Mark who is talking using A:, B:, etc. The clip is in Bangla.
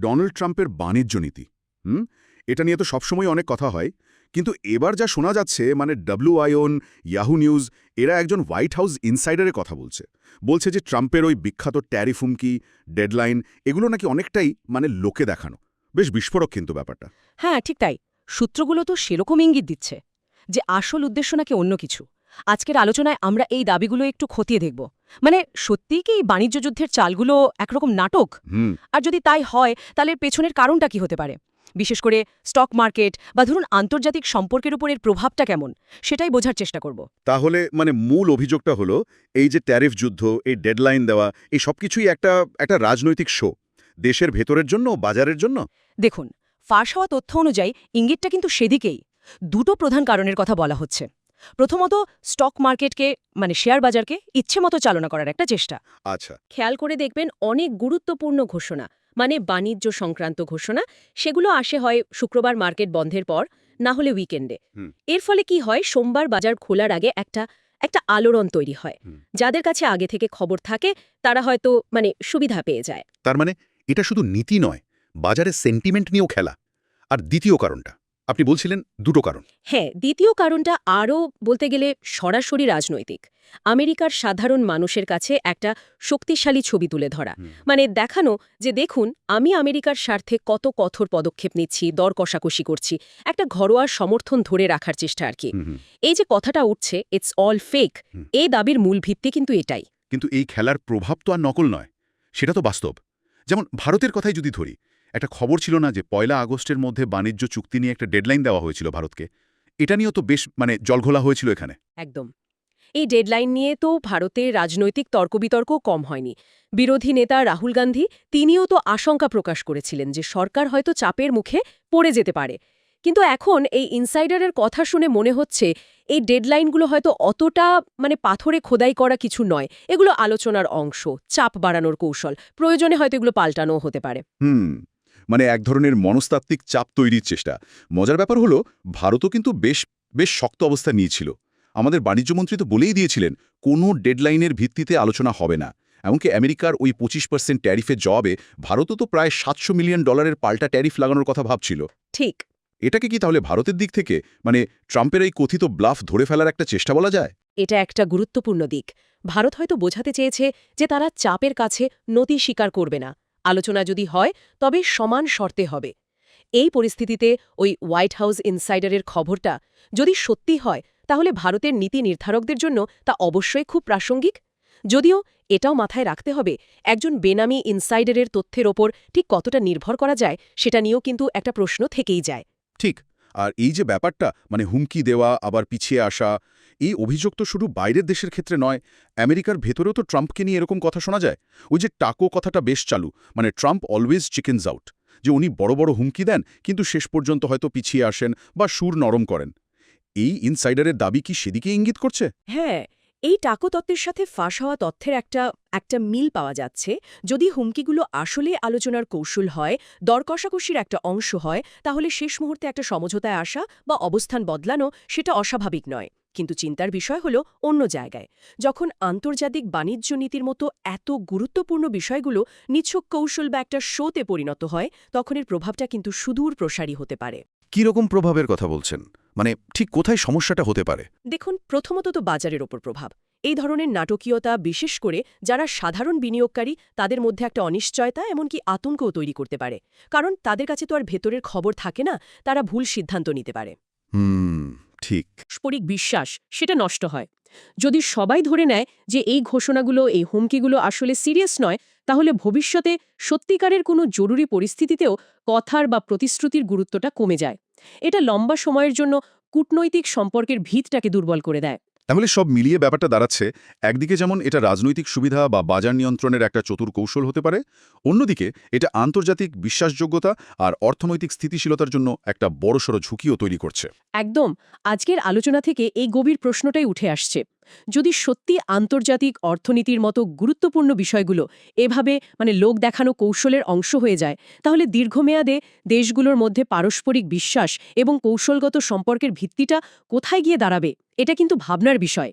A: ডোনাল্ড ট্রাম্পের বাণিজ্য নীতি। হুম? এটা নিয়ে তো সবসময় অনেক কথা হয়। কিন্তু এবার যা শোনা যাচ্ছে মানে ডাব্লিউআইওন ইয়াহু নিউজ, এরা একজন হোয়াইট হাউস ইনসাইডারের কথা বলছে। বলছে যে ট্রাম্পের ওই বিখ্যাত ট্যারিফ হুমকি, ডেডলাইন, এগুলো নাকি অনেকটাই মানে লোকে দেখানো। বেশ বিস্ফোরক কিন্তু ব্যাপারটা।
B: হ্যাঁ ঠিক তাই। সূত্রগুলো তো সেরকম ইঙ্গিত দিচ্ছে যে আসল উদ্দেশ্য নাকি অন্য কিছু। আজকের আলোচনায় আমরা এই দাবিগুলো একটু খতিয়ে দেখব। মানে সত্যিই কি এই বাণিজ্য যুদ্ধের চালগুলো একরকম নাটক? আর যদি তাই হয় তাহলে পেছনের কারণটা কি হতে পারে? বিশেষ করে স্টক মার্কেট বা ধরুন আন্তর্জাতিক সম্পর্কের উপর এর প্রভাবটা কেমন সেটাই বোঝার চেষ্টা করব।
A: তাহলে মানে মূল অভিযোগটা হলো এই যে ট্যারিফ যুদ্ধ এই ডেডলাইন দেওয়া এই সব কিছুই একটা একটা রাজনৈতিক শো দেশের ভেতরের জন্য বাজারের জন্য?
B: দেখুন ফাঁস হওয়া তথ্য অনুযায়ী ইঙ্গিতটা কিন্তু সেদিকেই। দুটো প্রধান কারণের কথা বলা হচ্ছে। প্রথমত স্টক মার্কেটকে মানে শেয়ার বাজারকে ইচ্ছে মতো চালনা করার একটা চেষ্টা।
A: আচ্ছা।
B: খেয়াল করে দেখবেন অনেক গুরুত্বপূর্ণ ঘোষণা মানে বাণিজ্য সংক্রান্ত ঘোষণা সেগুলো আসে হয় শুক্রবার মার্কেট বন্ধের পর না হলে উইকেন্ডে এর ফলে কি হয়? সোমবার বাজার খোলার আগে একটা একটা আলোড়ন তৈরি হয়। যাদের কাছে আগে থেকে খবর থাকে তারা হয়তো মানে সুবিধা পেয়ে যায়।
A: তার মানে এটা শুধু নীতি নয় বাজারে সেন্টিমেন্ট নিয়েও খেলা। আর দ্বিতীয় কারণটা আপনি বলছিলেন দুটো কারণ।
B: হ্যাঁ দ্বিতীয় কারণটা আরও বলতে গেলে সরাসরি রাজনৈতিক। আমেরিকার সাধারণ মানুষের কাছে একটা শক্তিশালী ছবি তুলে ধরা। মানে দেখানো যে দেখুন আমি আমেরিকার স্বার্থে কত কঠোর পদক্ষেপ নিচ্ছি দর কষাকষি করছি একটা ঘরোয়া সমর্থন ধরে রাখার চেষ্টা আর কি। এই যে কথাটা উঠছে ইটস অল ফেক। এই দাবির মূল ভিত্তি কিন্তু এটাই।
A: কিন্তু এই খেলার প্রভাব তো আর নকল নয় সেটা তো বাস্তব। যেমন ভারতের কথাই যদি ধরি একটা খবর ছিল না যে পয়লা আগস্টের মধ্যে বাণিজ্য চুক্তি নিয়ে একটা ডেডলাইন দেওয়া হয়েছিল ভারতকে। এটা নিয়েও তো বেশ মানে জলঘোলা হয়েছিল এখানে।
B: একদম। এই ডেডলাইন নিয়ে তো ভারতে রাজনৈতিক তর্কবিতর্ক কম হয়নি। বিরোধী নেতা রাহুল গান্ধী তিনিও তো আশঙ্কা প্রকাশ করেছিলেন যে সরকার হয়তো চাপের মুখে পড়ে যেতে পারে। কিন্তু এখন এই ইনসাইডারের কথা শুনে মনে হচ্ছে এই ডেডলাইনগুলো হয়তো অতটা মানে পাথরে খোদাই করা কিছু নয়। এগুলো আলোচনার অংশ চাপ বাড়ানোর কৌশল। প্রয়োজনে হয়তো এগুলো পাল্টানোও হতে পারে।
A: হুম। মানে এক ধরনের মনস্তাত্ত্বিক চাপ তৈরির চেষ্টা। মজার ব্যাপার হলো ভারতও কিন্তু বেশ বেশ শক্ত অবস্থা নিয়েছিল। আমাদের বাণিজ্যমন্ত্রী তো বলেই দিয়েছিলেন কোনো ডেডলাইনের ভিত্তিতে আলোচনা হবে না। এমনকি আমেরিকার ওই পঁচিশ পার্সেন্ট ট্যারিফের জবাবে ভারতও তো প্রায় সাতশো মিলিয়ন ডলারের পাল্টা ট্যারিফ লাগানোর কথা ভাবছিল।
B: ঠিক।
A: এটাকে কি তাহলে ভারতের দিক থেকে মানে ট্রাম্পের এই কথিত ব্লাফ ধরে ফেলার একটা চেষ্টা বলা যায়?
B: এটা একটা গুরুত্বপূর্ণ দিক। ভারত হয়তো বোঝাতে চেয়েছে যে তারা চাপের কাছে নতি স্বীকার করবে না। আলোচনা যদি হয়, তবে সমান শর্তে হবে। এই পরিস্থিতিতে ওই হোয়াইট হাউস ইনসাইডারের খবরটা যদি সত্যি হয়, তাহলে ভারতের নীতি নির্ধারকদের জন্য তা অবশ্যই খুব প্রাসঙ্গিক। যদিও এটাও মাথায় রাখতে হবে, একজন বেনামি ইনসাইডারের তথ্যের ওপর ঠিক কতটা নির্ভর করা যায়, সেটা নিয়েও কিন্তু একটা প্রশ্ন থেকেই যায়।
A: ঠিক, আর এই যে ব্যাপারটা মানে হুমকি দেওয়া, আবার পিছিয়ে আসা এই অভিযোগ তো শুধু বাইরের দেশের ক্ষেত্রে নয়, আমেরিকার ভেতরেও তো ট্রাম্পকে নিয়ে এরকম কথা শোনা যায়। ওই যে টাকো কথাটা বেশ চালু মানে ট্রাম্প অলওয়েজ চিকেনস আউট, যে উনি বড় বড় হুমকি দেন, কিন্তু শেষ পর্যন্ত হয়তো পিছিয়ে আসেন বা সুর নরম করেন। এই ইনসাইডারের দাবি কি সেদিকে ইঙ্গিত করছে?
B: হ্যাঁ এই টাকো তত্ত্বের সাথে ফাঁস হওয়া তথ্যের একটা একটা মিল পাওয়া যাচ্ছে। যদি হুমকিগুলো আসলে আলোচনার কৌশল হয়, দর কষাকষির একটা অংশ হয়, তাহলে শেষ মুহূর্তে একটা সমঝোতায় আসা বা অবস্থান বদলানো সেটা অস্বাভাবিক নয়। কিন্তু চিন্তার বিষয় হল অন্য জায়গায়। যখন আন্তর্জাতিক বাণিজ্য নীতির মতো এত গুরুত্বপূর্ণ বিষয়গুলো নিছক কৌশল বা একটা শোতে পরিণত হয় তখন এর প্রভাবটা কিন্তু সুদূর প্রসারী হতে পারে।
A: কী রকম প্রভাবের কথা বলছেন? মানে ঠিক কোথায় সমস্যাটা হতে পারে?
B: দেখুন প্রথমত তো বাজারের ওপর প্রভাব। এই ধরনের নাটকীয়তা বিশেষ করে যারা সাধারণ বিনিয়োগকারী তাদের মধ্যে একটা অনিশ্চয়তা এমনকি আতঙ্কও তৈরি করতে পারে। কারণ তাদের কাছে তো আর ভেতরের খবর থাকে না তারা ভুল সিদ্ধান্ত নিতে পারে।
A: হুম। ঠিক।
B: পারস্পরিক বিশ্বাস, সেটা নষ্ট হয়। যদি সবাই ধরে নেয় যে এই ঘোষণাগুলো, এই হুমকিগুলো আসলে সিরিয়াস নয়, তাহলে ভবিষ্যতে সত্যিকারের কোনো জরুরি পরিস্থিতিতেও কথার বা প্রতিশ্রুতির গুরুত্বটা কমে যায়। এটা লম্বা সময়ের জন্য কূটনৈতিক সম্পর্কের ভিতটাকে দুর্বল করে দেয়।
A: তাহলে সব মিলিয়ে ব্যাপারটা দাঁড়াচ্ছে, একদিকে যেমন এটা রাজনৈতিক সুবিধা বা বাজার নিয়ন্ত্রণের একটা চতুর কৌশল হতে পারে, অন্যদিকে এটা আন্তর্জাতিক বিশ্বাসযোগ্যতা আর অর্থনৈতিক স্থিতিশীলতার জন্য একটা বড়সড় ঝুঁকিও তৈরি করছে।
B: একদম, আজকের আলোচনা থেকে এই গভীর প্রশ্নটাই উঠে আসছে। যদি সত্যি আন্তর্জাতিক অর্থনীতির মতো গুরুত্বপূর্ণ বিষয়গুলো এভাবে মানে লোক দেখানো কৌশলের অংশ হয়ে যায়, তাহলে দীর্ঘমেয়াদে দেশগুলোর মধ্যে পারস্পরিক বিশ্বাস এবং কৌশলগত সম্পর্কের ভিত্তিটা কোথায় গিয়ে দাঁড়াবে? এটা কিন্তু ভাবনার বিষয়।